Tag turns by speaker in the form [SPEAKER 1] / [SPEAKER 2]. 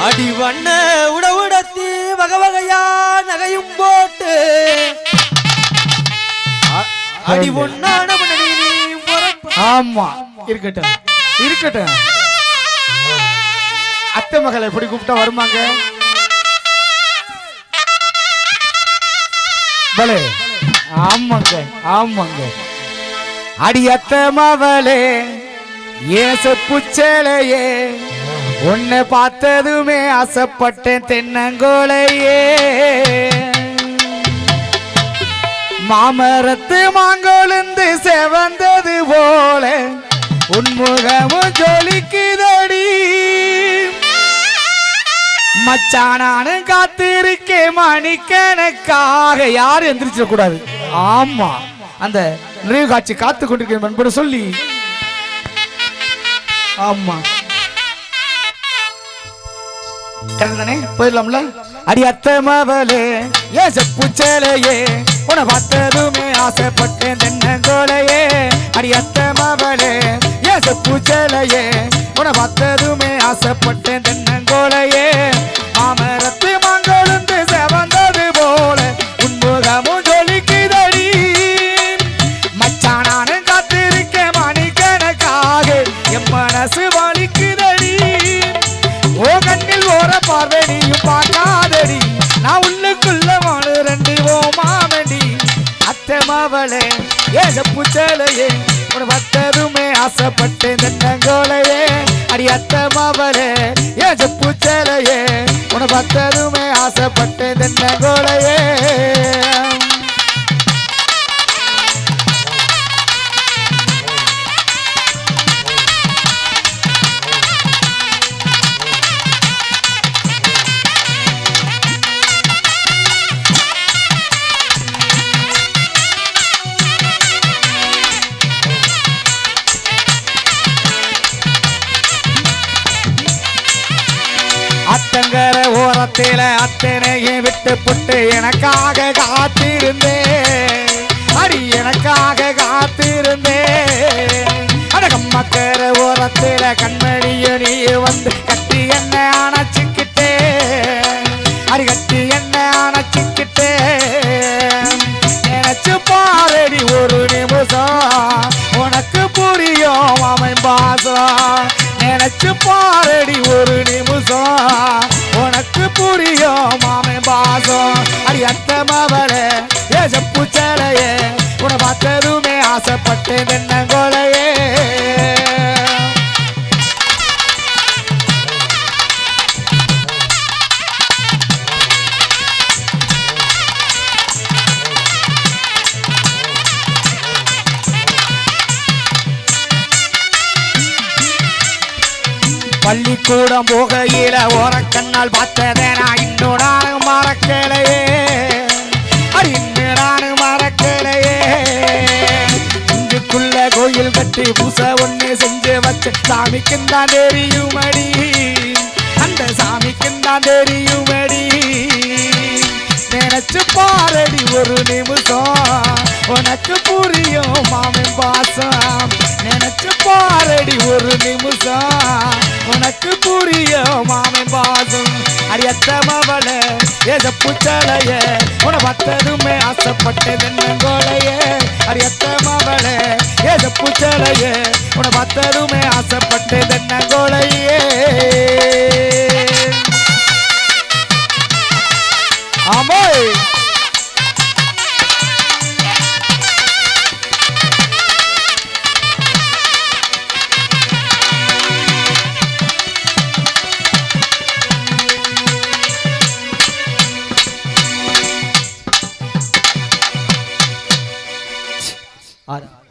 [SPEAKER 1] அடி வண்ண உடவுடத்தி வகை வகையா நகையும் போட்டு. அ- அடி ஒன்னான
[SPEAKER 2] ஆமா இருக்கட்டும் இருக்கட்டும். அத்தை மகளை எப்படி கூப்பிட்டா வருமாங்க? பலே. ஆமாங்க ஆமாங்க. அடி அத்தை மவளே ஏச புச்சலையே உன்னை பார்த்ததுமே ஆசைப்பட்டேன் தென்னங்கோலையே. மாமரத்து மாங்கொழுந்து செவந்தது போல உன்முகமும் ஜொலிக்குதடி. மச்சானானு காத்திருக்கேன் மணிக்கணக்காக. யாரும் எந்திரிச்சிடக்கூடாது. ஆமா அந்த நிறைவு காட்சி காத்து கொண்டிருக்கேன் நண்பனை சொல்லி ஆமா. கரெக்ட் தானே போயிடலாம்ல? அடி அத்தை மவளே ஏன் செப்புச்சலையே உன பார்த்ததுமே ஆசைப்பட்டேன் தென்னங்கோலையே அடி அத்தை மவளே ஏன் செப்புச்சலையே உன பார்த்ததுமே ஆசைப்பட்டேன் தென்னங்கோலையே ஓ கண்ணில் ஓர பார்வடியும் பார்க்காதடி. நான் உள்ளுக்குள்ள வாழு ரெண்டு ஓ மாமடி அத்தை மாவளே ஏக புச்சலையே உன பத்ததுமே ஆசைப்பட்டேன் தென்னங்கோலையே அடி அத்தை மாவளே ஏக சேலையே? உன் பத்ததுமே ஆசைப்பட்டு தென்னங்கோலையே அத்தங்கர ஓரத்தில அத்தனையும் விட்டு புட்டு எனக்காக காத்திருந்தே அடி எனக்காக காத்திருந்தேன். அடகம்மக்கர ஓரத்தில கண்மணிய நீ வந்து கட்டி என்ன அணைச்சிக்கிட்டே அடி கட்டி பார்த்ததுமே ஆசைப்பட்டேன் தென்னங்கோலையே பள்ளிக்கூடம் போகையில ஓரக்கண்ணால் பார்த்ததே நான் இன்னும் சாமிக்கும் தான் தெரியுமடி அந்த சாமிக்கும் தான் தெரியுமடி நினைச்சு பாரடி ஒரு நிமிஷம். உனக்கு புரியும் மாமன் பாசம். நினைச்சு பாரடி ஒரு நிமிஷம். எனக்கு புரிய மாமன் பாசம் அடியத்த மவள எத புச்சலைய உன பத்ததுமே ஆசைப்பட்டது என்னங்கோலைய அடியத்த மவள ஏத புச்சலைய உன பத்ததுமே ஆசைப்பட்டது என்னங்கோலையே
[SPEAKER 1] Guadalajara.